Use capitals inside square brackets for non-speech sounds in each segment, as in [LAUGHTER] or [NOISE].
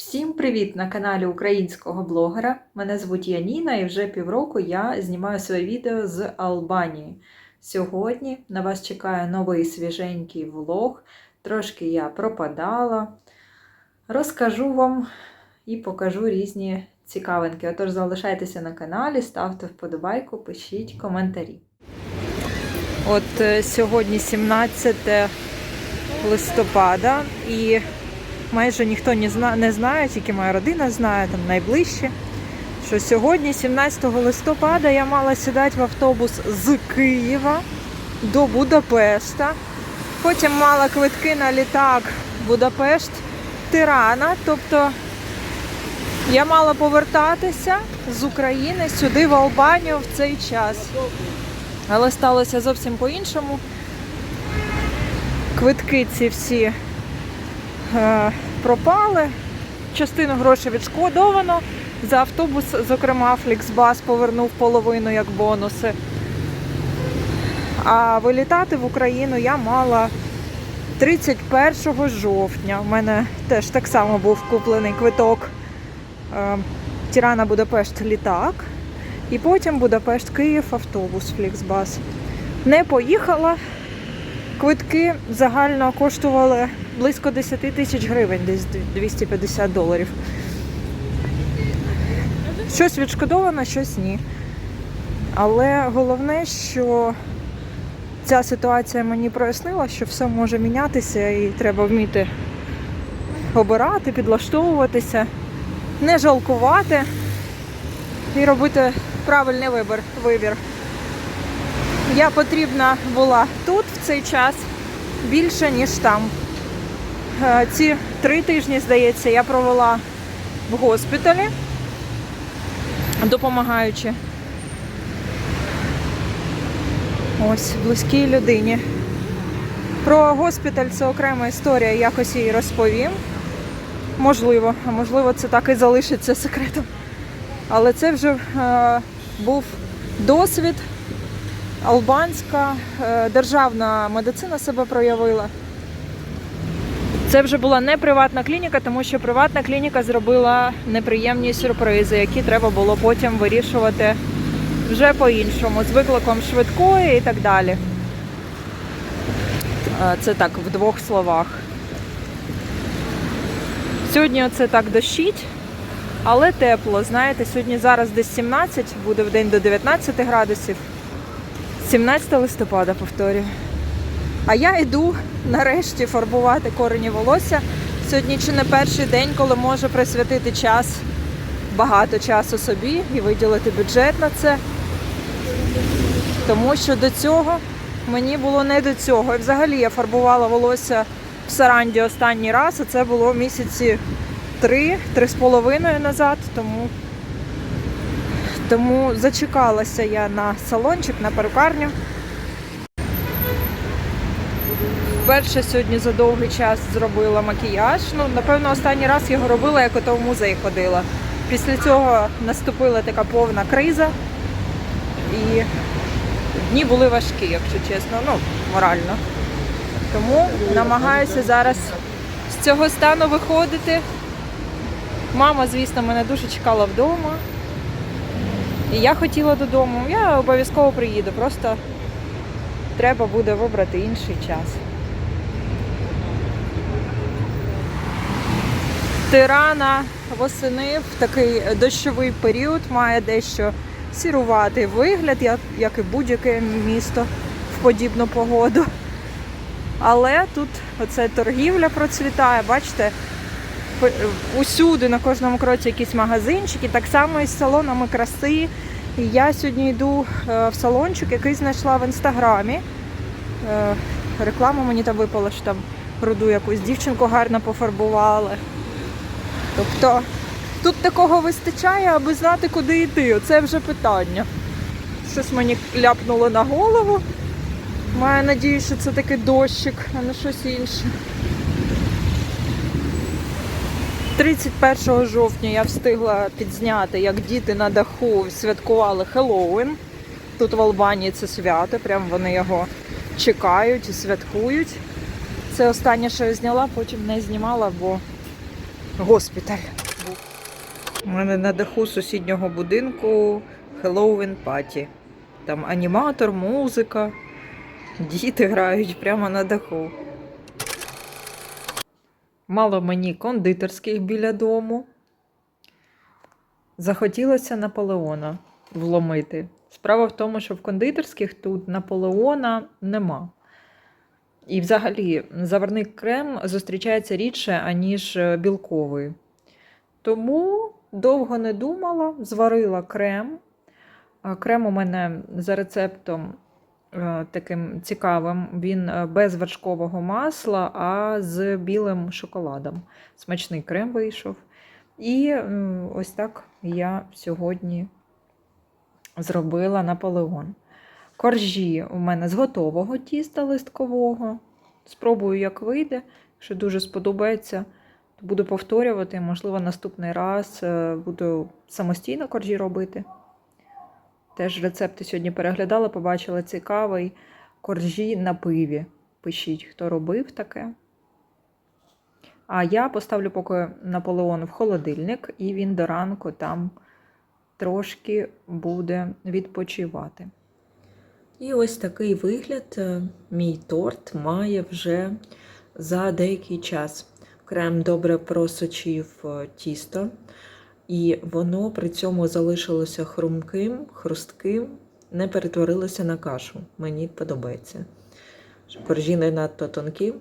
Всім привіт на каналі українського блогера. Мене звуть Яніна і вже півроку я знімаю своє відео з Албанії. Сьогодні на вас чекає новий свіженький влог. Трошки я пропадала. Розкажу вам і покажу різні цікавинки. Отож, залишайтеся на каналі, ставте вподобайку, пишіть коментарі. От е, сьогодні 17 листопада і майже ніхто не знає, тільки моя родина знає, там найближче. Що сьогодні, 17 листопада, я мала сідати в автобус з Києва до Будапешта. Потім мала квитки на літак Будапешт Тирана. Тобто я мала повертатися з України сюди, в Албанію, в цей час. Але сталося зовсім по-іншому. Квитки ці всі пропали. Частину грошей відшкодовано. За автобус, зокрема, Фліксбас повернув половину як бонуси. А вилітати в Україну я мала 31 жовтня. У мене теж так само був куплений квиток е, Тірана Будапешт літак. І потім Будапешт Київ автобус Фліксбас. Не поїхала. Квитки загально коштували близько 10 тисяч гривень, десь 250 доларів. Щось відшкодовано, щось ні. Але головне, що ця ситуація мені прояснила, що все може мінятися і треба вміти обирати, підлаштовуватися, не жалкувати і робити правильний вибір. вибір. Я потрібна була тут в цей час більше, ніж там. Е, Ці три тижні, здається, я провела в госпіталі, допомагаючи ось близькій людині. Про госпіталь це окрема історія, якось її розповім. Можливо, а можливо, це так і залишиться секретом. Але це вже е, був досвід. Албанська е, державна медицина себе проявила. Це вже була не приватна клініка, тому що приватна клініка зробила неприємні сюрпризи, які треба було потім вирішувати вже по-іншому, з викликом швидкої і так далі. Е, Це так в двох словах. Сьогодні оце так дощить, але тепло. Знаєте, сьогодні зараз десь 17, буде в день до 19 градусів. 17 листопада, повторюю. А я йду нарешті фарбувати корені волосся. Сьогодні чи не перший день, коли можу присвятити час, багато часу собі і виділити бюджет на це. Тому що до цього мені було не до цього. І взагалі я фарбувала волосся в Саранді останній раз, а це було місяці три, три з половиною назад, тому тому зачекалася я на салончик, на перукарню. Вперше сьогодні за довгий час зробила макіяж. Ну, напевно, останній раз його робила, як ото в музей ходила. Після цього наступила така повна криза. І дні були важкі, якщо чесно, ну, морально. Тому намагаюся зараз з цього стану виходити. Мама, звісно, мене дуже чекала вдома. І я хотіла додому. Я обов'язково приїду, просто треба буде вибрати інший час. Тирана восени в такий дощовий період має дещо сіруватий вигляд, як, і будь-яке місто в подібну погоду. Але тут оце торгівля процвітає, бачите, усюди на кожному кроці якісь магазинчики, так само і з салонами краси. І я сьогодні йду е, в салончик, який знайшла в інстаграмі. Е, Реклама мені там випала, що там руду якусь дівчинку гарно пофарбували. Тобто тут такого вистачає, аби знати, куди йти. Оце вже питання. Щось мені ляпнуло на голову. Маю надію, що це такий дощик, а не щось інше. 31 жовтня я встигла підзняти, як діти на даху святкували Хеллоуін. Тут в Албанії це свято, прям вони його чекають і святкують. Це останнє, що я зняла, потім не знімала, бо госпіталь. У мене на даху сусіднього будинку Halloween Party. Там аніматор, музика, діти грають прямо на даху. Мало мені кондитерських біля дому. Захотілося Наполеона вломити. Справа в тому, що в кондитерських тут Наполеона нема. І взагалі заварний крем зустрічається рідше, аніж е, білковий. Тому довго не думала, зварила крем. Крем у мене за рецептом е, таким цікавим. Він е, без вершкового масла, а з білим шоколадом. Смачний крем вийшов. І ось так я сьогодні зробила Наполеон. Коржі у мене з готового тіста листкового. Спробую, як вийде. Якщо дуже сподобається, то буду повторювати. Можливо, наступний раз е, буду самостійно коржі робити. Теж рецепти сьогодні переглядала, побачила цікавий коржі на пиві. Пишіть, хто робив таке. А я поставлю поки Наполеон в холодильник, і він до ранку там трошки буде відпочивати. І ось такий вигляд е, мій торт має вже за деякий час. Крем добре просочив е, тісто, і воно при цьому залишилося хрумким, хрустким, не перетворилося на кашу. Мені подобається. Коржі не надто тонкі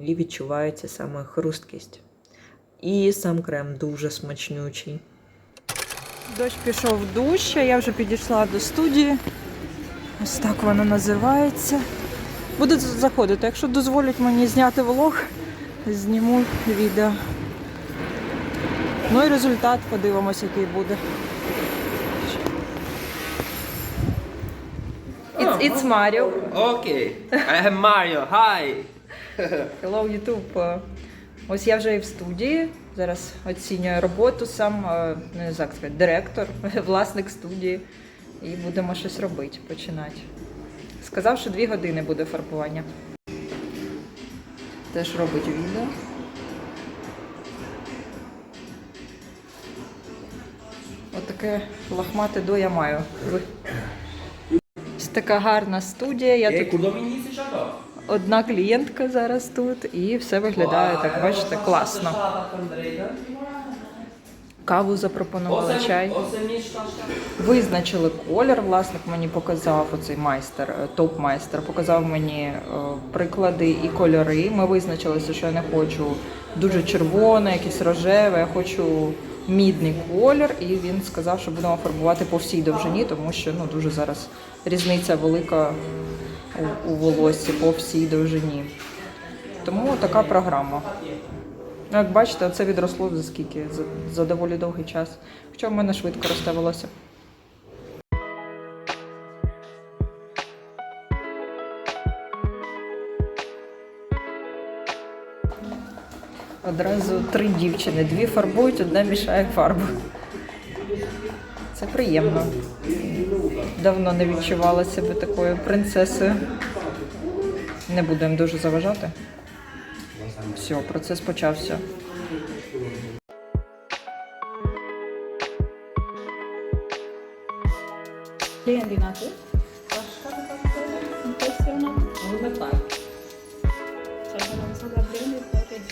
і відчувається саме хрусткість. І сам крем дуже смачнючий. Дощ пішов а я вже підійшла до студії. Ось так воно називається. Буду заходити. Якщо дозволять мені зняти влог, зніму відео. Ну і результат подивимось, який буде. It's, it's Mario. Okay, I am Mario. Hi. Hello, YouTube. Ось я вже і в студії. Зараз оцінюю роботу сам, е, не знаю, як сказати, директор, [LAUGHS] власник студії. І будемо щось робити, починати. Сказав, що дві години буде фарбування. Теж робить відео. Отаке лохмате до я маю. Ось така гарна студія. Я тут мені січато? одна клієнтка зараз тут, і все виглядає так, бачите, класно. Каву запропонувала чай. Визначили колір. Власник мені показав оцей майстер, е, топ-майстер, показав мені е, приклади і кольори. Ми визначилися, що я не хочу дуже червоне, якесь рожеве, я хочу мідний колір. І він сказав, що будемо фарбувати по всій довжині, тому що ну дуже зараз різниця велика у, у волоссі по всій довжині. Тому така програма. Ну, як бачите, це відросло за скільки? За, за доволі довгий час. Хоча в мене швидко росте волосся. Одразу три дівчини. Дві фарбують, одна мішає фарбу. Це приємно. Давно не відчувала себе такою принцесою. Не будемо дуже заважати. Все, процес почався. Leandinato. Impressionante. Come fai? Cioè, non so da bene perché...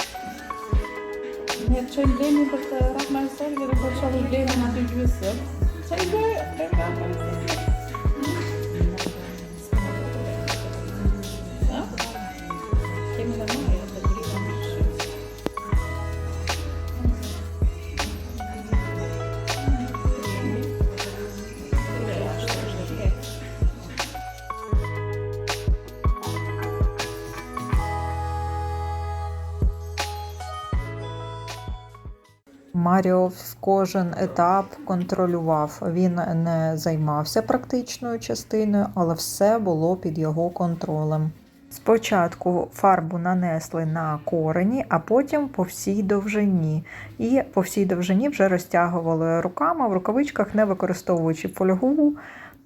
Маріо кожен етап контролював. Він не займався практичною частиною, але все було під його контролем. Спочатку фарбу нанесли на корені, а потім по всій довжині. І по всій довжині вже розтягували руками в рукавичках, не використовуючи фольгу.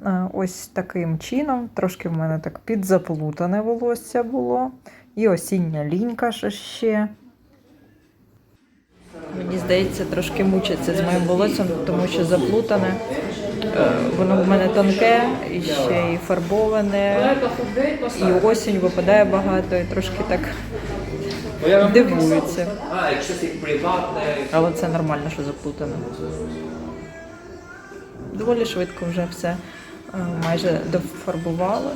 Е, Ось таким чином, трошки в мене так підзаплутане волосся було. І осіння лінька ще. Мені здається, трошки мучиться з моїм волоссям, тому що заплутане. Е, Воно в мене тонке, і ще й фарбоване, і осінь випадає багато, і трошки так дивується. Але це нормально, що заплутано. Доволі швидко вже все е, майже дофарбували.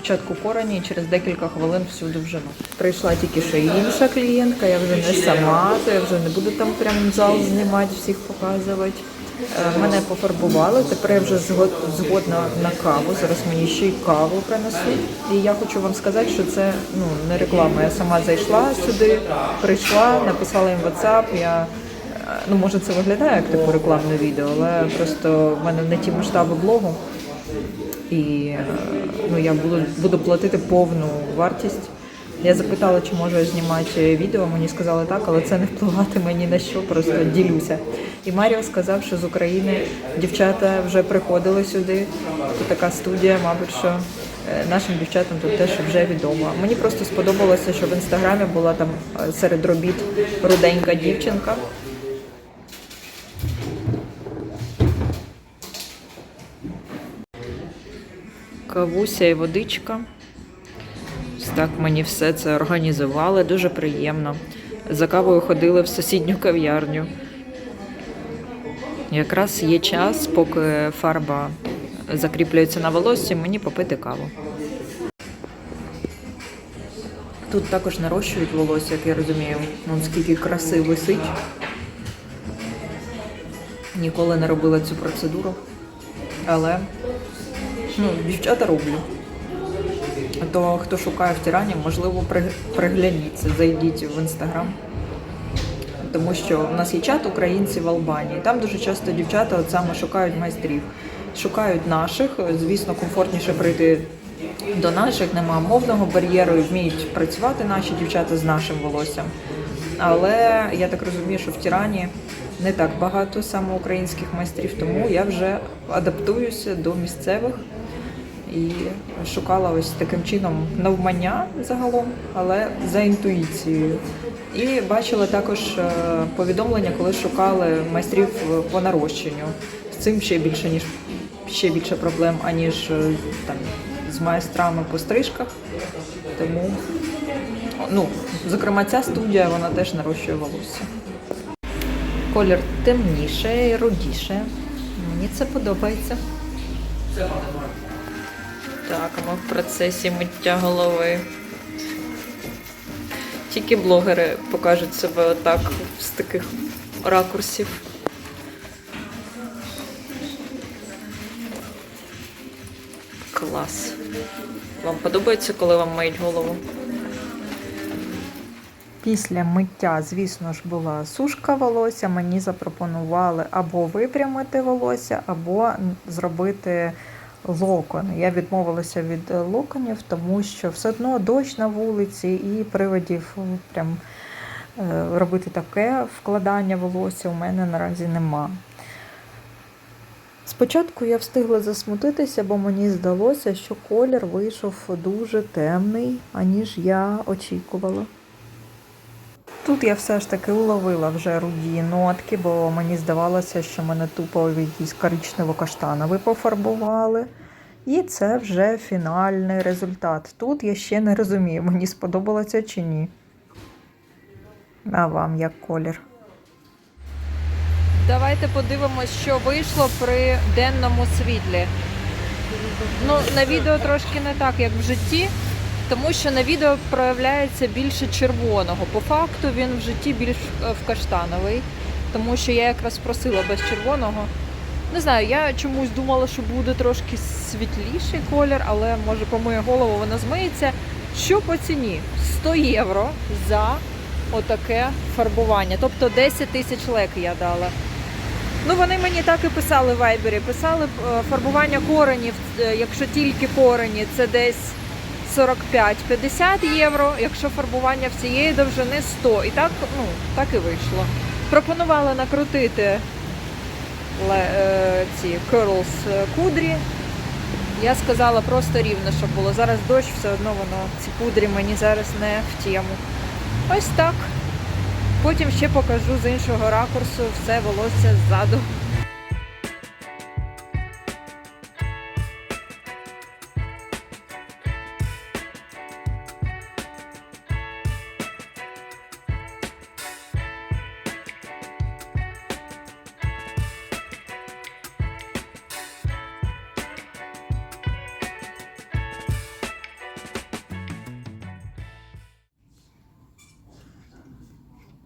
Спочатку корені і через декілька хвилин всю довжину. Прийшла тільки що інша клієнтка, я вже не сама, то я вже не буду там прям зал знімати, всіх показувати. Е, Мене пофарбували, тепер я вже згодна на каву. Зараз мені ще й каву принесуть. І я хочу вам сказати, що це ну не реклама. Я сама зайшла сюди, прийшла, написала їм WhatsApp, я Е, Ну, може, це виглядає як типу рекламне відео, але просто в мене не ті масштаби блогу. І ну, я буду, буду платити повну вартість. Я запитала, чи можу я знімати відео. Мені сказали так, але це не впливатиме ні на що, просто ділюся. І Маріо сказав, що з України дівчата вже приходили сюди. Тут така студія, мабуть, що е, нашим дівчатам тут теж вже відомо. Мені просто сподобалося, що в інстаграмі була там е, серед робіт руденька дівчинка. Кавуся і водичка. Так мені все це організували, дуже приємно. За кавою ходили в сусідню кав'ярню. Якраз є час, поки фарба закріплюється на волоссі, мені попити каву. Тут також нарощують волосся, як я розумію. Вон скільки краси висить. Ніколи не робила цю процедуру. Але ну, дівчата роблю. То хто шукає в тирані, можливо, пригляніться, зайдіть в інстаграм. Тому що в нас є чат українці в Албанії. Там дуже часто дівчата от саме шукають майстрів. Шукають наших. Звісно, комфортніше прийти до наших, нема мовного бар'єру, вміють працювати наші дівчата з нашим волоссям. Але я так розумію, що в Тірані не так багато саме українських майстрів, тому я вже адаптуюся до місцевих і шукала ось таким чином навмання загалом, але за інтуїцією. І бачила також е, повідомлення, коли шукали майстрів по нарощенню. З цим ще більше ніж ще більше проблем, аніж е, там з майстрами по стрижках. Тому ну, зокрема, ця студія вона теж нарощує волосся. Колір темніше, рудіше. Мені це подобається. Так, ми в процесі миття голови. Тільки блогери покажуть себе отак з таких ракурсів. Клас. Вам подобається, коли вам миють голову? Після миття, звісно ж, була сушка волосся. Мені запропонували або випрямити волосся, або зробити локони. Я відмовилася від е, локонів, тому що все одно дощ на вулиці і приводів е, прям е, робити таке вкладання волосся у мене наразі нема. Спочатку я встигла засмутитися, бо мені здалося, що колір вийшов дуже темний, аніж я очікувала. Тут я все ж таки уловила вже руді нотки, бо мені здавалося, що мене тупо в якийсь коричнево-каштановий пофарбували. І це вже фінальний результат. Тут я ще не розумію, мені сподобалося чи ні. А вам як колір? Давайте подивимось, що вийшло при денному світлі. Ну, на відео трошки не так, як в житті, тому що на відео проявляється більше червоного. По факту він в житті більш е, в каштановий, тому що я якраз просила без червоного. Не знаю, я чомусь думала, що буде трошки світліший колір, але може помиє голову, вона змиється. Що по ціні? 100 євро за отаке фарбування. Тобто 10 тисяч лек я дала. Ну, вони мені так і писали в Вайбері. Писали е, фарбування коренів, е, якщо тільки корені, це десь 45-50 євро. Якщо фарбування всієї довжини 100. І так, ну, так і вийшло. Пропонували накрутити е, ці curls е, кудрі. Я сказала просто рівно, щоб було. Зараз дощ, все одно воно ці кудрі мені зараз не в тему. Ось так. потім ще покажу з іншого ракурсу все волосся ззаду.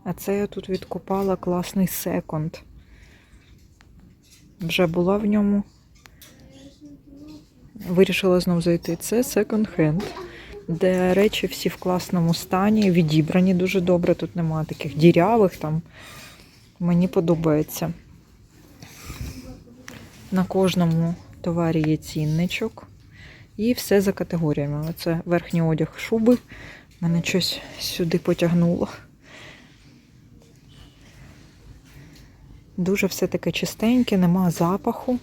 А це я тут відкупала класний секонд. Вже була в ньому. Вирішила знов зайти. Це секонд-хенд, де речі всі в класному стані, відібрані дуже добре. Тут немає таких дірявих там. Мені подобається. На кожному товарі є цінничок. І все за категоріями. Оце верхній одяг шуби. Мене щось сюди потягнуло. Дуже все таке чистеньке, нема запаху.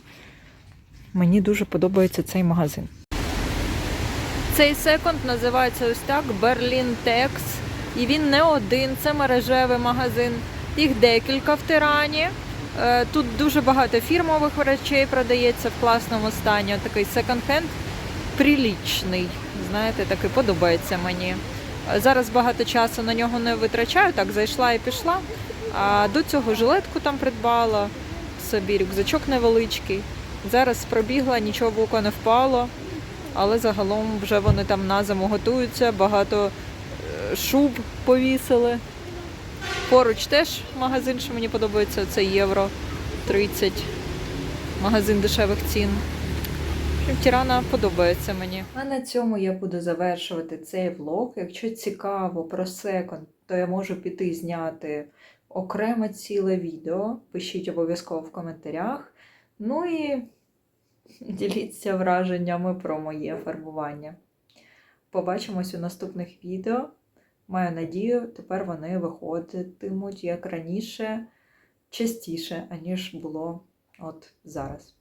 Мені дуже подобається цей магазин. Цей секонд називається ось так Berlin Tex. І він не один, це мережевий магазин. Їх декілька в Тирані. Е, Тут дуже багато фірмових речей продається в класному стані. Такий секонд-хенд прилічний. Знаєте, такий подобається мені. Е, Зараз багато часу на нього не витрачаю, так зайшла і пішла. А до цього жилетку там придбала собі, рюкзачок невеличкий. Зараз пробігла, нічого в око не впало, але загалом вже вони там на зиму готуються, багато е, шуб повісили. Поруч теж магазин, що мені подобається, це євро 30. Магазин дешевих цін. Тірана подобається мені. А на цьому я буду завершувати цей влог. Якщо цікаво про секонд, то я можу піти зняти окреме ціле відео. Пишіть обов'язково в коментарях. Ну і [LAUGHS] діліться враженнями про моє фарбування. Побачимось у наступних відео. Маю надію, тепер вони виходитимуть як раніше, частіше, аніж було от зараз.